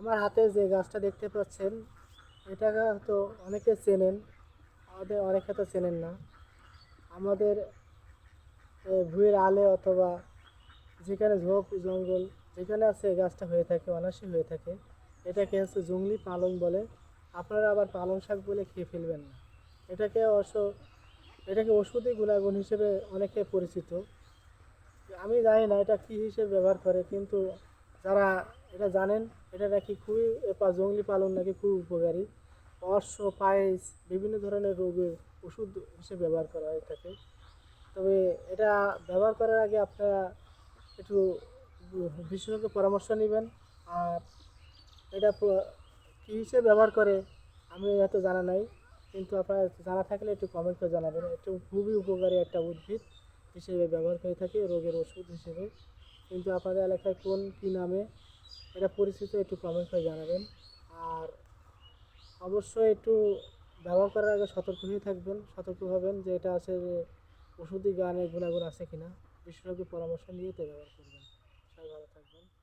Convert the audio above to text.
আমার হাতে যে গাছটা দেখতে পাচ্ছেন এটা তো অনেকে চেনেন আমাদের অনেকে তো চেনেন না। আমাদের এ, ভুঁইয়ের আলে অথবা যেখানে ঝোপ জঙ্গল যেখানে আছে গাছটা হয়ে থাকে অনাসি হয়ে থাকে। এটাকে হচ্ছে জঙ্গলি পালং বলে। আপনারা আবার পালং শাক বলে খেয়ে ফেলবেন না। এটাকে অবশ্য এটাকে ওষুধি গুণাগুণ হিসেবে অনেকে পরিচিত। আমি জানি না এটা কী হিসেবে ব্যবহার করে কিন্তু যারা এটা জানেন, এটা নাকি খুবই জঙ্গলি পালন নাকি খুব উপকারী। অর্শ, পায়েস, বিভিন্ন ধরনের রোগের ওষুধ হিসেবে ব্যবহার করা হয়ে থাকে। তবে এটা ব্যবহার করার আগে আপনারা একটু বিশেষজ্ঞ পরামর্শ নেবেন। আর এটা কী হিসেবে ব্যবহার করে, আমি এত জানা নাই। কিন্তু আপনারা জানা থাকলে একটু কমেন্ট করে জানাবেন। একটু খুবই উপকারী একটা উদ্ভিদ হিসেবে ব্যবহার হয়ে থাকে রোগের ওষুধ হিসেবে। কিন্তু আপনাদের এলাকায় কোন, কী নামে? এটা পরিচিত একটু কমেন্ট করে জানাবেন। আর অবশ্যই একটু ব্যবহার করার আগে সতর্ক হয়ে থাকবেন, সতর্ক হবেন যে এটা আছে যে ওষুধি গানের গুণাগুণ আছে কিনা। বিশেষজ্ঞ পরামর্শ নিয়ে তো ব্যবহার করবেন। সবাই ভালো থাকবেন।